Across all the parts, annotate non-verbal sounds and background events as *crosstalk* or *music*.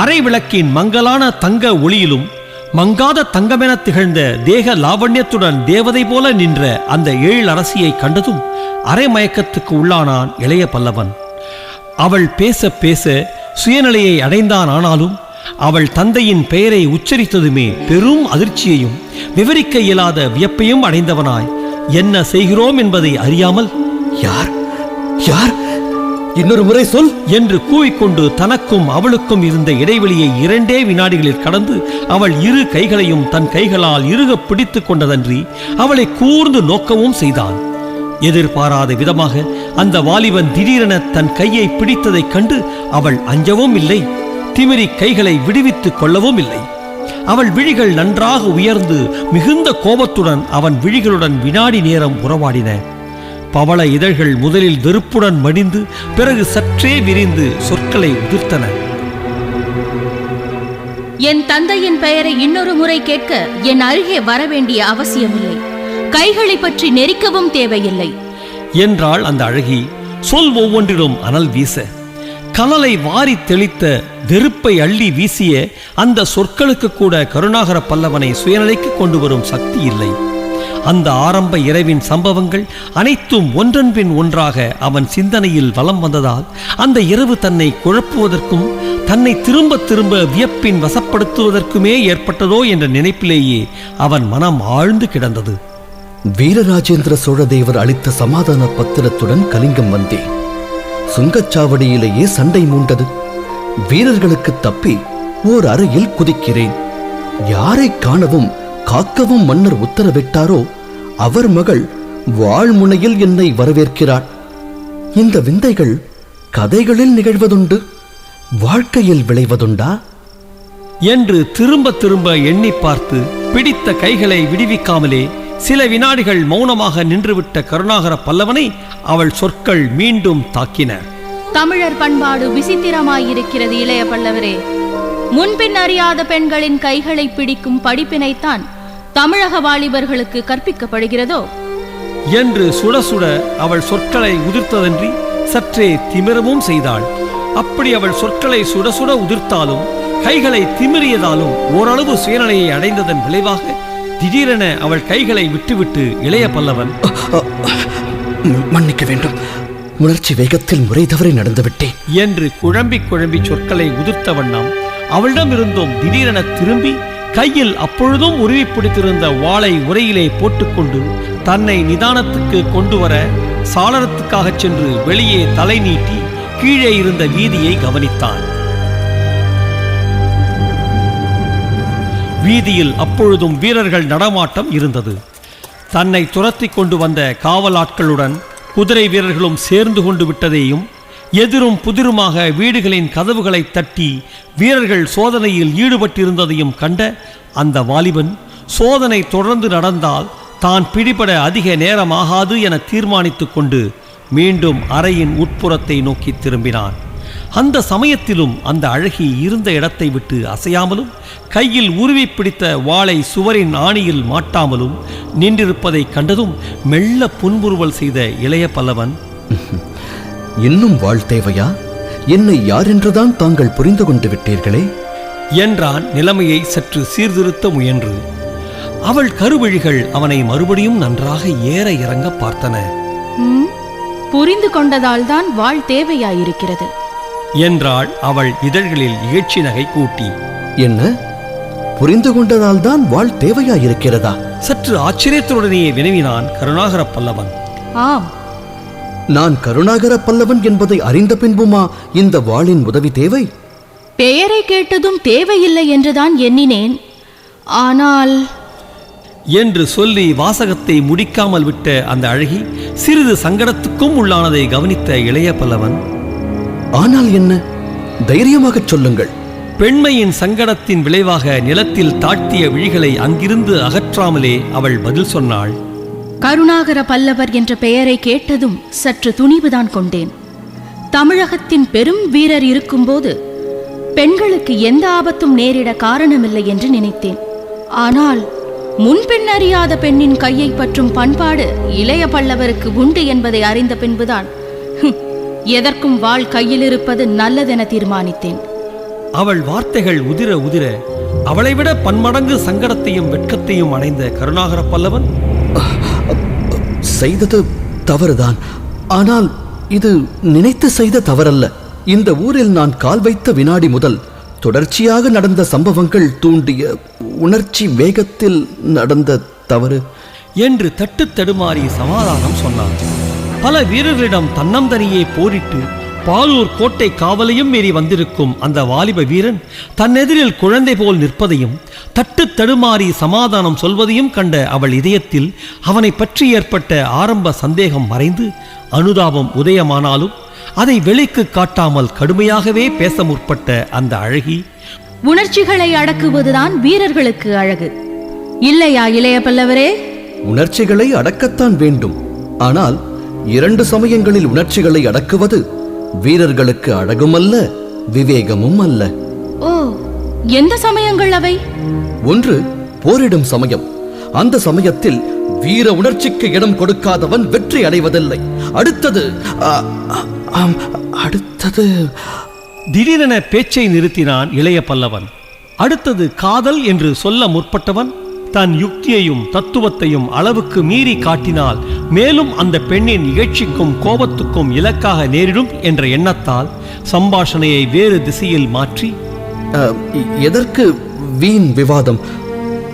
அரை விளக்கின் மங்கலான தங்க ஒளியிலும் மங்காத தங்கமென திகழ்ந்த தேக லாவண்யத்துடன் தேவதை போல நின்ற அந்த ஏழு அரசியை கண்டதும் அரை மயக்கத்துக்கு உள்ளானான் இளைய பல்லவன். அவள் பேச பேச சுயநிலையை அடைந்தான் ஆனாலும் அவள் தந்தையின் பெயரை உச்சரித்ததுமே பெரும் அதிர்ச்சியையும் விவரிக்க இயலாத வியப்பையும் அடைந்தவனாய். என்ன செய்கிறோம்? என்பதை அறியாமல் யார்? யார்? இன்னொரு முறை சொல் என்று கூவிக்கொண்டு தனக்கும் அவளுக்கும் இருந்த இடைவெளியை இரண்டே வினாடிகளில் கடந்து அவள் இரு கைகளையும் தன் கைகளால் இறுகப் பிடித்துக் கொண்டதன்றி அவளை கூர்ந்து நோக்கவும் செய்தான். எதிர்பாராத விதமாக அந்த வாலிபன் திடீரென தன் கையை பிடித்ததைக் கண்டு அவள் அஞ்சவும் இல்லை திமிரி கைகளை விடுவித்துக் கொள்ளவும் இல்லை. அவள் விழிகள் நன்றாக உயர்ந்து மிகுந்த கோபத்துடன் அவன் விழிகளுடன் வினாடி நேரம் உறவாடின. பவள இதழ்கள் முதலில் வெறுப்புடன் மடிந்து பிறகு சற்றே விரிந்து சொற்களை உதிர்த்தன. என் தந்தையின் பெயரை இன்னொரு முறை கேட்க என் அருகே வர வேண்டிய அவசியமில்லை. கைகளை பற்றி நெரிக்கவும் தேவையில்லை. என்றாள் அந்த அழகி. சொல் ஒவ்வொன்றிலும் அனல் வீச. கனலை வாரி தெளித்த வெறுப்பை அள்ளி வீசிய அந்த சொற்களுக்கு கூட கருணாகர பல்லவனை சுயநிலைக்கு கொண்டு வரும் சக்தி இல்லை. அந்த ஆரம்ப இரவின் சம்பவங்கள் அனைத்தும் ஒன்றன்பின் ஒன்றாக அவன் சிந்தனையில் வலம் வந்ததால் அந்த இரவு தன்னை குழப்புவதற்கும் தன்னை திரும்ப திரும்ப வியப்பின் வசப்படுத்துவதற்குமே ஏற்பட்டதோ என்ற நினைப்பிலேயே அவன் மனம் ஆழ்ந்து கிடந்தது. வீரராஜேந்திர சோழதேவர் அளித்த சமாதான பத்திரத்துடன் கலிங்கம் வந்தேன் சுங்கச்சாவடியிலேயே சண்டை மூண்டது. வீரர்களுக்கு தப்பி ஓர் அறையில் குதிக்கிறேன். யாரை காணவும் காக்கவும் மன்னர் உத்தரவிட்டாரோ அவர் மகள் வாழ்முனையில் என்னை வரவேற்கிறாள் இந்த விந்தைகள் கதைகளில் நிகழ்வதுண்டு வாழ்க்கையில் விளைவதுண்டா? என்று திரும்ப திரும்ப எண்ணி பார்த்து பிடித்த கைகளை விடுவிக்காமலே சில வினாடிகள் மௌனமாக நின்றுவிட்ட கருணாகர பல்லவனை அவள் சொற்கள் மீண்டும் தாக்கின. தமிழர் பண்பாடு விசித்திரமாயிருக்கிறது இளைய பல்லவரே. முன்பின் அறியாத பெண்களின் கைகளை பிடிக்கும் படிப்பினைத்தான் தமிழக வாலிபர்களுக்கு கற்பிக்கப்படுகிறதோ? என்று சுட சுட அவள் சொற்களை உதிர்த்ததன்றி சற்றே திமிரவும் செய்தாள். அப்படி அவள் சொற்களை சுட சுட உதிர்த்தாலும் கைகளை திமிரியதாலும் ஓரளவு சுயநிலையை அடைந்ததன் விளைவாக திடீரென அவள் கைகளை விட்டுவிட்டு இளைய பல்லவன் மன்னிக்க வேண்டும். உணர்ச்சி வேகத்தில் முறை தவறி நடந்துவிட்டேன் என்று குழம்பி குழம்பி சொற்களை உதிர்த்த வண்ணம் அவளிடமிருந்தும் திடீரென திரும்பி கையில் அப்பொழுதும் உருவி பிடித்திருந்த வாளை உரையிலே போட்டுக்கொண்டு தன்னை நிதானத்துக்கு கொண்டு வர சாளரத்துக்காக சென்று வெளியே தலை நீட்டி கீழே இருந்த வீதியை கவனித்தான். வீதியில் அப்பொழுதும் வீரர்கள் நடமாட்டம் இருந்தது. தன்னை துரத்தி கொண்டு வந்த காவலாட்களுடன் குதிரை வீரர்களும் சேர்ந்து கொண்டு விட்டதையும் எதிரும் புதிருமாக வீடுகளின் கதவுகளை தட்டி வீரர்கள் சோதனையில் ஈடுபட்டிருந்ததையும் கண்ட அந்த வாலிபன் சோதனை தொடர்ந்து நடந்தால் தான் பிடிபட அதிக நேரமாகாது என தீர்மானித்து கொண்டு மீண்டும் அறையின் உட்புறத்தை நோக்கி திரும்பினான். அந்த சமயத்திலும் அந்த அழகி இருந்த இடத்தை விட்டு அசையாமலும் கையில் உருவி பிடித்த வாளை சுவரின் ஆணியில் மாட்டாமலும் நின்றிருப்பதைக் கண்டதும் மெல்ல புன்முறுவல் செய்த இளைய பல்லவன் இன்னும் வாழ் தேவையா? என்னை யார் என்றுதான் தாங்கள் புரிந்து கொண்டு விட்டீர்களே? என்றான் நிலைமையை சற்று சீர்திருத்த முயன்று. அவள் கருவழிகள் அவனை மறுபடியும் நன்றாக ஏற இறங்க பார்த்தன. ம், புரிந்து கொண்டதால்தான் வாழ் தேவையாயிருக்கிறது. என்றாள் அவள் இதழ்களில் இகழ்ச்சி நகை கூட்டி. என்ன? புரிந்து கொண்டதால் தான் வாழ் தேவையாயிருக்கிறதா? சற்று ஆச்சரியத்துடனேயே வினவினான் கருணாகர பல்லவன். ஆம் நான் கருணாகர பல்லவன் என்பதை அறிந்த பின்புமா இந்த வாளின் உதவி தேவை? பெயரை கேட்டதும் தேவையில்லை என்றுதான் எண்ணினேன். ஆனால் என்று சொல்லி வாசகத்தை முடிக்காமல் விட்ட அந்த அழகி சிறிது சங்கடத்துக்கும் உள்ளானதை கவனித்த இளைய பல்லவன் ஆனால் என்ன? தைரியமாகச் சொல்லுங்கள். பெண்மையின் சங்கடத்தின் விளைவாக நிலத்தில் தாழ்த்திய விழிகளை அங்கிருந்து அகற்றாமலே அவள் பதில் சொன்னாள். கருணாகர பல்லவர் என்ற பெயரை கேட்டதும் சற்று துணிவுதான் கொண்டேன். தமிழகத்தின் பெரும் வீரர் இருக்கும்போது பெண்களுக்கு எந்த ஆபத்தும் நேரிட காரணமில்லை என்று நினைத்தேன். ஆனால் முன்பெண் அறியாத பெண்ணின் கையை பற்றும் பண்பாடு இளைய பல்லவருக்கு உண்டு என்பதை அறிந்த பின்புதான் எதற்கும் வாள் கையில் இருப்பது நல்லதென தீர்மானித்தேன். அவள் வார்த்தைகள் உதிர உதிர அவளை விட பன்மடங்கு சங்கடத்தையும் வெட்கத்தையும் அடைந்த கருணாகர பல்லவன்? செய்தது தவறுதான். ஆனால் இது நினைத்து செய்த தவறல்ல. இந்த ஊரில் நான் கால் வைத்த வினாடி முதல் தொடர்ச்சியாக நடந்த சம்பவங்கள் தூண்டிய உணர்ச்சி வேகத்தில் நடந்த தவறு. என்று தட்டு தடுமாறி சமாதானம் சொன்னார். பல வீரர்களிடம் தன்னந்தனியே போரிட்டு பாலூர் கோட்டை காவலையும் மீறி வந்திருக்கும் அந்த வாலிப வீரன் தன்னெதிரில் குழந்தை போல் நிற்பதையும் தட்டு தடுமாறி சமாதானம் சொல்வதையும் கண்ட அவள் இதயத்தில் அவனை பற்றி ஏற்பட்ட ஆரம்ப சந்தேகம் மறைந்து அனுதாபம் உதயமானாலும் அதை வெளிக்கு காட்டாமல் கடுமையாகவே பேச முற்பட்ட அந்த அழகி உணர்ச்சிகளை அடக்குவதுதான் வீரர்களுக்கு அழகு. இல்லையா இளைய பல்லவரே? உணர்ச்சிகளை அடக்கத்தான் வேண்டும். ஆனால் இரண்டு சமயங்களில் உணர்ச்சிகளை அடக்குவது வீரர்களுக்கு அழகுமல்ல விவேகமும் அல்ல. எந்த சமயங்கள் அவை? ஒன்று போரிடும் சமயம். அந்த சமயத்தில் வீர உணர்ச்சிக்கு இடம் கொடுக்காதவன் வெற்றி அடைவதில்லை. அடுத்தது அடுத்தது. திடீரென பேச்சை நிறுத்தினான் இளைய பல்லவன். அடுத்தது காதல் என்று சொல்ல முற்பட்டவன் தன் யுக்தியையும் தத்துவத்தையும் அளவுக்கு மீறி காட்டினால் மேலும் அந்த பெண்ணின் இகழ்ச்சிக்கும் கோபத்துக்கும் இலக்காக நேரிடும் என்ற எண்ணத்தால் சம்பாஷணையை வேறு திசையில் மாற்றி எதற்கு வீண் விவாதம்?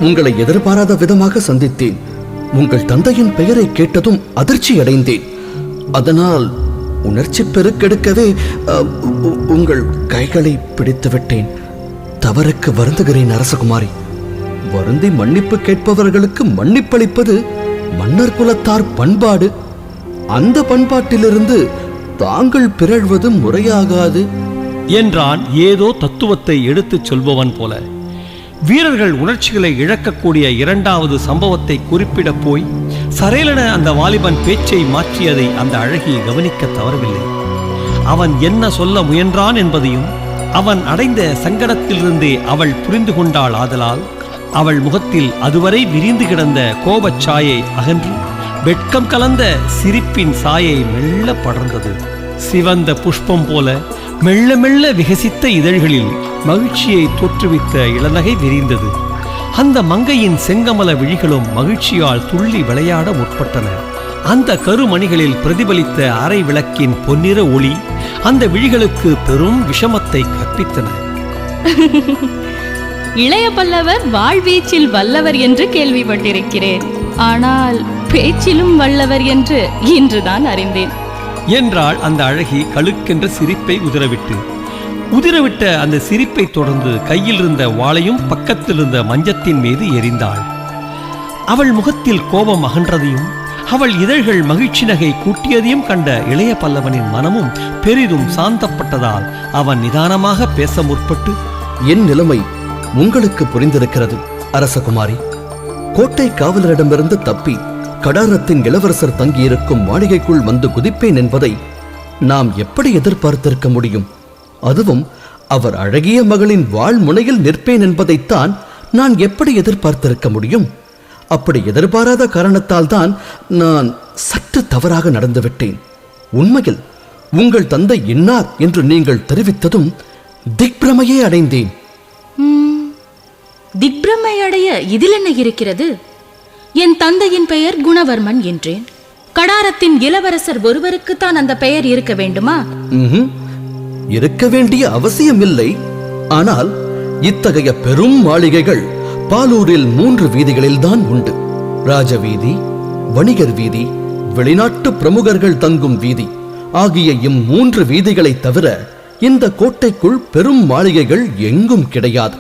உங்களை எதிர்பாராத விதமாக சந்தித்தேன். உங்கள் தந்தையின் பெயரை கேட்டதும் அதிர்ச்சி அடைந்தேன். அதனால் உணர்ச்சி பெருக்கெடுக்கவே உங்கள் கைகளை பிடித்து விட்டேன். தவறுக்கு வருந்துகிறேன் அரசகுமாரி வருந்தி மன்னிப்பு கேட்பவர்களுக்கு மன்னிப்பளிப்பது மன்னர் குலத்தார் பண்பாடு. அந்த பண்பாட்டிலிருந்து தாங்கள் பிறழ்வது முறையாகாது. என்றான் ஏதோ தத்துவத்தை எடுத்துச் சொல்பவன் போல. வீரர்கள் உணர்ச்சிகளை இழக்கக்கூடிய இரண்டாவது சம்பவத்தை குறிப்பிடப் போய் சரையலென அந்த வாலிபன் பேச்சை மாற்றியதை அந்த அழகி கவனிக்க தவறவில்லை. அவன் என்ன சொல்ல முயன்றான் என்பதையும் அவன் அடைந்த சங்கடத்திலிருந்தே அவள் புரிந்து கொண்டாள் ஆதலால் அவள் முகத்தில் அதுவரை விரிந்து கிடந்த கோபச் சாயை அகன்று வெட்கம் கலந்த சிரிப்பின் சாயை மெல்ல படர்ந்தது. சிவந்த புஷ்பம் போல மெல்ல மெல்ல விகசித்த இதழ்களில் மகிழ்ச்சியை தோற்றுவித்த இளநகை விரிந்தது. அந்த மங்கையின் செங்கமல விழிகளும் மகிழ்ச்சியால் துள்ளி விளையாட முற்பட்டன. அந்த கருமணிகளில் பிரதிபலித்த அரை விளக்கின் பொன்னிற ஒளி அந்த விழிகளுக்கு பெரும் விஷமத்தை கற்பித்தன. *laughs* இளைய பல்லவர் வாழ்வீச்சில் வல்லவர் என்று கேள்விப்பட்டிருக்கிறேன். ஆனால் பேச்சிலும் வல்லவர் என்று இன்றுதான் அறிந்தேன். என்றாள் அந்த அழகி கழுக்கென்ற சிரிப்பை உதிரவிட்டு உதிரவிட்ட அந்த சிரிப்பை தொடர்ந்து கையில் இருந்த வாளையும் பக்கத்தில் இருந்த மஞ்சத்தின் மீது எரிந்தாள். அவள் முகத்தில் கோபம் அகன்றதையும் அவள் இதழ்கள் மகிழ்ச்சி நகை கூட்டியதையும் கண்ட இளைய பல்லவனின் மனமும் பெரிதும் சாந்தப்பட்டதால் அவன் நிதானமாக பேச முற்பட்டு என் நிலைமை உங்களுக்கு புரிந்திருக்கிறது அரசகுமாரி. கோட்டை காவலரிடமிருந்து தப்பி கடாரத்தின் இளவரசர் தங்கியிருக்கும் மாளிகைக்குள் வந்து குதிப்பேன் என்பதை நாம் எப்படி எதிர்பார்த்திருக்க முடியும்? அதுவும் அவர் அழகிய மகளின் வாழ் முனையில் நிற்பேன் என்பதைத்தான் நான் எப்படி எதிர்பார்த்திருக்க முடியும்? அப்படி எதிர்பாராத காரணத்தால் தான் நான் சற்று தவறாக நடந்துவிட்டேன். உண்மையில் உங்கள் தந்தை இன்னார் என்று நீங்கள் தெரிவித்ததும் திக்பிரமையே அடைந்தேன். ம், திக்பிரமை அடைய இதில் என்ன இருக்கிறது? என் தந்தையின் பெயர் குணவர்மன் என்றேன். கடாரத்தின் இளவரசர் ஒருவருக்குத்தான் அந்த பெயர் இருக்க வேண்டுமா? இருக்க வேண்டிய அவசியமில்லை. ஆனால் இத்தகைய பெரும் மாளிகைகள் பாலூரில் மூன்று வீதிகளில் தான் உண்டு. ராஜவீதி வணிகர் வீதி வெளிநாட்டு பிரமுகர்கள் தங்கும் வீதி ஆகிய இம்மூன்று வீதிகளைத் தவிர இந்த கோட்டைக்குள் பெரும் மாளிகைகள் எங்கும் கிடையாது.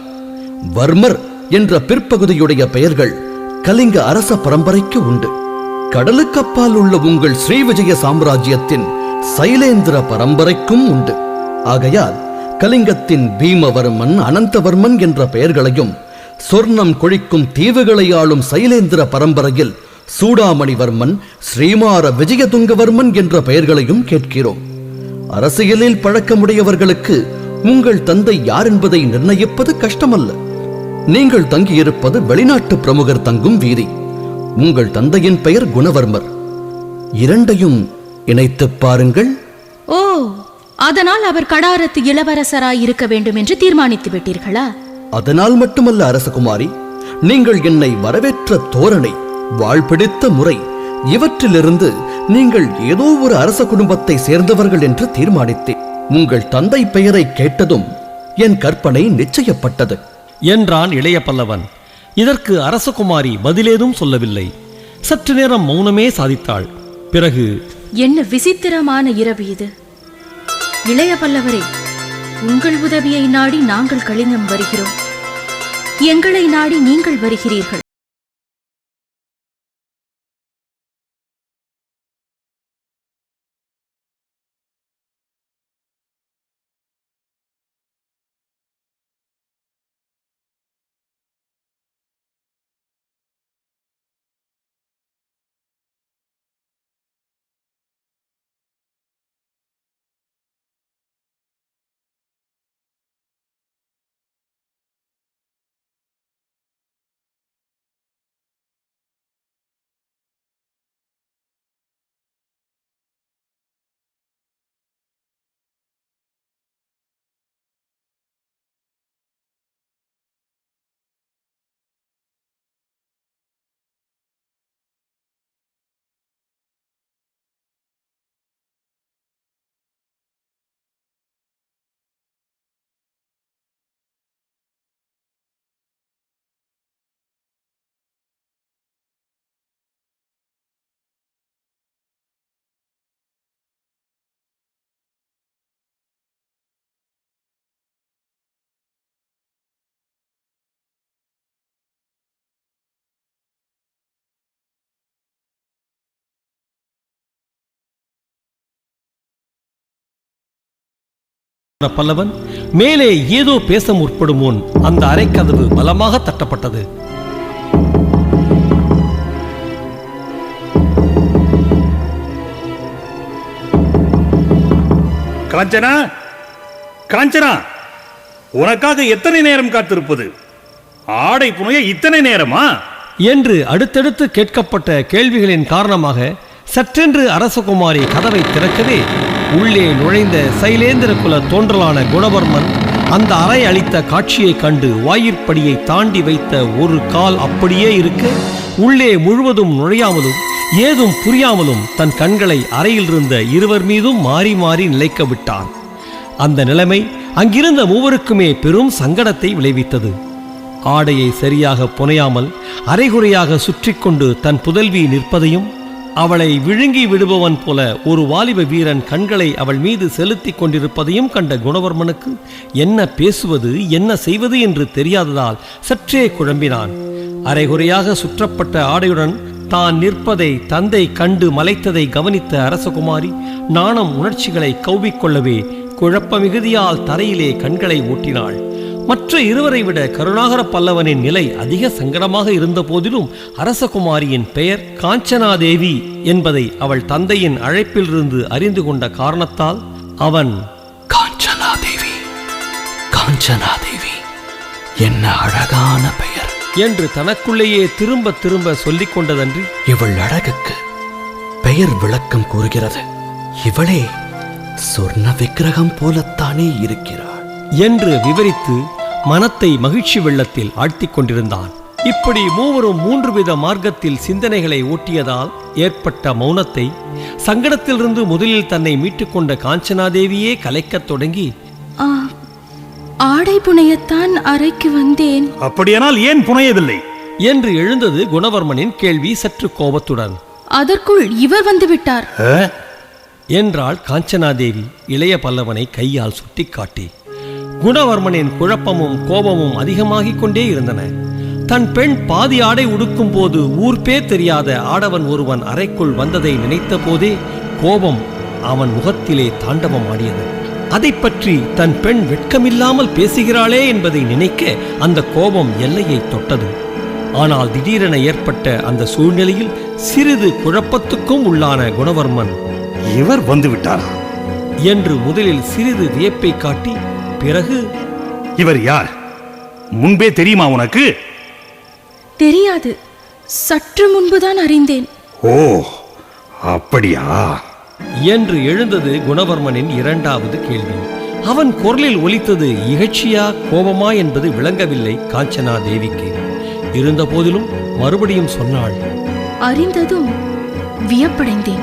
வர்மர் என்ற பிற்பகுதியுடைய பெயர்கள் கலிங்க அரச பரம்பரைக்கு உண்டு. கடலுக்கப்பால் உள்ள உங்கள் ஸ்ரீவிஜய சாம்ராஜ்யத்தின் சைலேந்திர பரம்பரைக்கும் உண்டு. ஆகையால் கலிங்கத்தின் பீமவர்மன் அனந்தவர்மன் என்ற பெயர்களையும் சொர்ணம் கொழிக்கும் தீவுகளை ஆளும் சைலேந்திர பரம்பரையில் சூடாமணிவர்மன் ஸ்ரீமார விஜயதுங்கவர்மன் என்ற பெயர்களையும் கேட்கிறோம். அரசியலில் பழக்கமுடையவர்களுக்கு உங்கள் தந்தை யார் என்பதை நிர்ணயிப்பது கஷ்டமல்ல. நீங்கள் தங்கியிருப்பது வெளிநாட்டு பிரமுகர் தங்கும் வீதி. உங்கள் தந்தையின் பெயர் குணவர்மர். இரண்டையும் இணைத்துப் பாருங்கள். ஓ அதனால் அவர் கடாரத்து இளவரசராய் இருக்க வேண்டும் என்று தீர்மானித்து விட்டீர்களா? அதனால் மட்டுமல்ல அரசகுமாரி. நீங்கள் என்னை வரவேற்ற தோரணை வாழ்பிடித்த முறை இவற்றிலிருந்து நீங்கள் ஏதோ ஒரு அரச குடும்பத்தை சேர்ந்தவர்கள் என்று தீர்மானித்தேன். உங்கள் தந்தை பெயரை கேட்டதும் என் கற்பனை நிச்சயப்பட்டது. என்றான் இளைய பல்லவன். இதற்கு அரசகுமாரி பதிலேதும் சொல்லவில்லை. சற்று நேரம் மௌனமே சாதித்தாள். பிறகு என்ன விசித்திரமான இரவு இது. இளைய பல்லவரே உங்கள் உதவியை நாடி நாங்கள் கலிங்கம் வருகிறோம். எங்களை நாடி நீங்கள் வருகிறீர்கள். பல்லவன் மேலே ஏதோ பேச முற்படும் முன் அந்த அறைக்கதவு பலமாக தட்டப்பட்டது. காஞ்சனா காஞ்சனா உனக்காக எத்தனை நேரம் காத்திருப்பது? ஆடை புனைய இத்தனை நேரமா? என்று அடுத்தடுத்து கேட்கப்பட்ட கேள்விகளின் காரணமாக சற்றென்று அரசகுமாரி கதவை திறக்கவே உள்ளே நுழைந்த சைலேந்திர குல தோன்றலான குணவர்மன் அந்த அறை அளித்த காட்சியைக் கண்டு வாயிற்படியை தாண்டி வைத்த ஒரு கால் அப்படியே இருக்க. உள்ளே முழுவதும் நுழையாமலும் ஏதும் புரியாமலும் தன் கண்களை அறையில் இருந்த இருவர் மீதும் மாறி மாறி நிலைக்க விட்டான். அந்த நிலைமை அங்கிருந்த மூவருக்குமே பெரும் சங்கடத்தை விளைவித்தது. ஆடையை சரியாக புனையாமல் அரைகுறையாக சுற்றி கொண்டு தன் புதல்வி நிற்பதையும் அவளை விழுங்கி விடுபவன் போல ஒரு வாலிப வீரன் கண்களை அவள் மீது செலுத்திக் கொண்டிருப்பதையும் கண்ட குணவர்மனுக்கு என்ன பேசுவது என்ன செய்வது என்று தெரியாததால் சற்றே குழம்பினான். அரைகுறையாக சுற்றப்பட்ட ஆடையுடன் தான் நிற்பதை தந்தை கண்டு மலைத்ததை கவனித்த அரசகுமாரி நாணம் உணர்ச்சிகளை கவ்விக்கொள்ளவே குழப்ப மிகுதியால் தரையிலே கண்களை ஊட்டினாள் மற்ற இருவரை விட கருணாகர பல்லவனின் நிலை அதிக சங்கடமாக இருந்த போதிலும் அரசகுமாரியின் பெயர் காஞ்சனாதேவி என்பதை அவள் தந்தையின் அழைப்பிலிருந்து அறிந்து கொண்ட காரணத்தால் அவன் காஞ்சனாதேவி காஞ்சனாதேவி என்ன அழகான பெயர். என்று தனக்குள்ளேயே திரும்ப திரும்ப சொல்லிக் கொண்டதன்றி இவள் அழகுக்கு பெயர் விளக்கம் கூறுகிறது. இவளே சொர்ண விக்கிரகம் போலத்தானே இருக்கிறாள். என்று விவரித்து மனத்தை மகிழ்ச்சி வெள்ளத்தில் ஆழ்த்திக் கொண்டிருந்தான். இப்படி மூவரும் மூன்று வித மார்க்கத்தில் சிந்தனைகளை ஓட்டியதால் ஏற்பட்ட மௌனத்தை சங்கடத்திலிருந்து முதலில் தன்னை மீட்டுக்கொண்ட காஞ்சனாதேவியே கலைக்கத் தொடங்கி ஆ, ஆடை புனையத்தான் அறைக்கு வந்தேன். அப்படியானால் ஏன் புனையவில்லை? என்று எழுந்தது குணவர்மனின் கேள்வி சற்று கோபத்துடன். அதற்குள் இவர் வந்து விட்டார் ஆ? என்றாள் காஞ்சனாதேவி இளைய பல்லவனை கையால் சுட்டிக்காட்டி. குணவர்மனின் குழப்பமும் கோபமும் அதிகமாகிக் கொண்டே இருந்தன. தன் பெண் பாதி ஆடை உடுக்கும் போது ஊர்பே தெரியாத ஆடவன் ஒருவன் அறைக்குள் வந்ததை நினைத்த போதே கோபம் அவன் முகத்திலே தாண்டவம் ஆடியது. அதைப் பற்றி தன் பெண் வெட்கமில்லாமல் பேசுகிறாளே என்பதை நினைக்க அந்த கோபம் எல்லையை தொட்டது. ஆனால் திடீரென ஏற்பட்ட அந்த சூழ்நிலையில் சிறிது குழப்பத்துக்கும் உள்ளான குணவர்மன் இவர் வந்து விட்டாரா? என்று முதலில் சிறிது வியப்பை காட்டி பிறகு? இவர் யார்? முன்பே தெரியுமா உனக்கு? தெரியாது. சற்று முன்புதான் அறிந்தேன். ஓ அப்படியா? என்று எழுந்தது குணவர்மனின் இரண்டாவது கேள்வி. அவன் குரலில் ஒலித்தது இகழ்ச்சியா கோபமா என்பது விளங்கவில்லை காஞ்சனா தேவிக்கு. இருந்த போதிலும் மறுபடியும் சொன்னாள். அறிந்ததும் வியப்படைந்தேன்.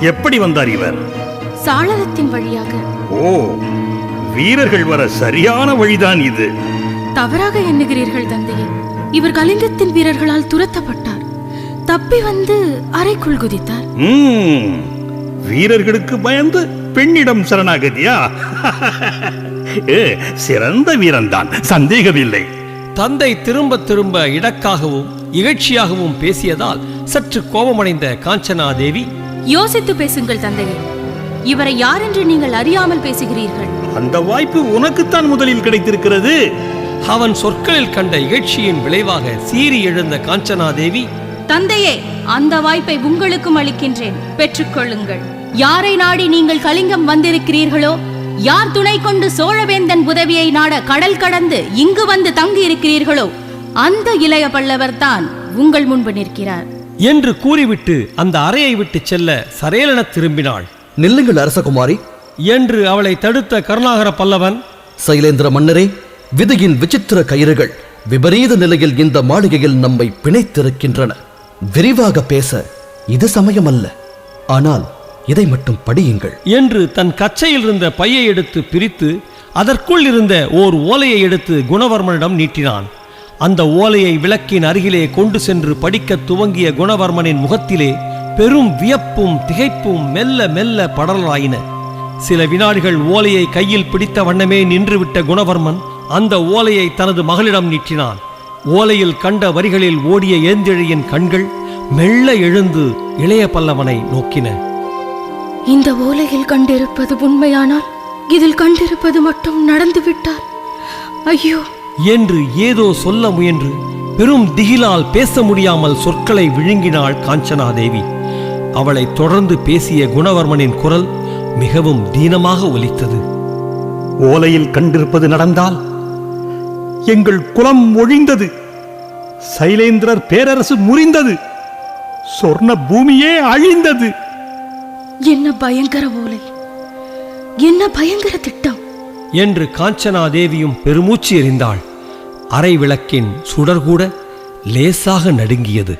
எப்படி வந்தார் இவர்? சாளரத்தின் வழியாக. ஓ வீரர்கள் வர சரியான வழிதான் இது. தவறாக எண்ணுகிறீர்கள் தந்தையே. இவர் கலிங்கத்தின் வீரர்களால் துரத்தப்பட்டார். தப்பி வந்து அறைக்குள் குதித்தார். வீரர்களுக்கு பயந்து பெண்ணிடம் சரணாகதியா? ஏ, சிறந்த வீரன்தான். சந்தேகமில்லை. தந்தை திரும்ப திரும்ப இடக்காகவும் இகழ்ச்சியாகவும் பேசியதால் சற்று கோபமடைந்த காஞ்சனா தேவி யோசித்து பேசுங்கள் தந்தையே. இவரை யார் என்று நீங்கள் அறியாமல் பேசுகிறீர்கள்? அந்த வாய்ப்பு உனக்குத்தான் முதலில் கிடைத்திருக்கிறது. அவன் சொற்களில் கண்ட இகழ்ச்சியின் விளைவாக சீறி எழுந்த காஞ்சனா தேவி தந்தையே அந்த வாய்ப்பை உங்களுக்கும் அளிக்கின்றேன். பெற்றுக்கொள்ளுங்கள் யாரை நாடி நீங்கள் கலிங்கம் வந்திருக்கிறீர்களோ யார் துணை கொண்டு சோழவேந்தன் உதவியை நாட கடல் கடந்து இங்கு வந்து தங்கி இருக்கிறீர்களோ அந்த இளைய பல்லவர் தான் உங்கள் முன்பு நிற்கிறார். என்று கூறிவிட்டு அந்த அறையை விட்டு செல்ல சரேலென திரும்பினாள். நில்லுங்கள் அரசகுமாரி. என்று அவளை தடுத்த கருணாகர பல்லவன் சைலேந்திர மன்னரே விதியின் விசித்திர கயிறுகள் விபரீத நிலையில் இந்த மாளிகையில் நம்மை பிணைத்திருக்கின்றன. விரிவாக பேச இது சமயமல்ல. ஆனால் இதை மட்டும் படியுங்கள். என்று தன் கச்சையில் இருந்த பையை எடுத்து பிரித்து அதற்குள் இருந்த ஓர் ஓலையை எடுத்து குணவர்மனிடம் நீட்டினான். அந்த ஓலையை விளக்கின் அருகிலே கொண்டு சென்று படிக்கத் துவங்கிய குணவர்மனின் முகத்திலே பெரும் வியப்பும் திகைப்பும் மெல்ல மெல்ல படலாயின சில வினாடிகள் ஓலையை கையில் பிடித்த வண்ணமே நின்றுவிட்ட குணவர்மன் அந்த ஓலையை தனது மகளிடம் நீட்டினான். ஓலையில் கண்ட வரிகளில் ஓடிய ஏந்திழையின் கண்கள் மெல்ல எழுந்து இளைய பல்லவனை நோக்கின. இந்த ஓலையில் கண்டிருப்பது உண்மையானால் இதில் கண்டிருப்பது மட்டும் நடந்துவிட்டால் ஐயோ! என்று ஏதோ சொல்ல முயன்று பெரும் திகிலால் பேச முடியாமல் சொற்களை விழுங்கினாள் காஞ்சனாதேவி. அவளை தொடர்ந்து பேசிய குணவர்மனின் குரல் மிகவும் தீனமாக ஒலித்தது. ஓலையில் கண்டிருப்பது நடந்தால் எங்கள் குலம் ஒழிந்தது. சைலேந்திரர் பேரரசு முறிந்தது. சொர்ண பூமியே அழிந்தது. என்ன பயங்கர ஓலை? என்ன பயங்கர திட்டம்? என்று காஞ்சனாதேவியும் பெருமூச்சு எறிந்தாள் அறை விளக்கின் சுடர் கூட லேசாக நடுங்கியது.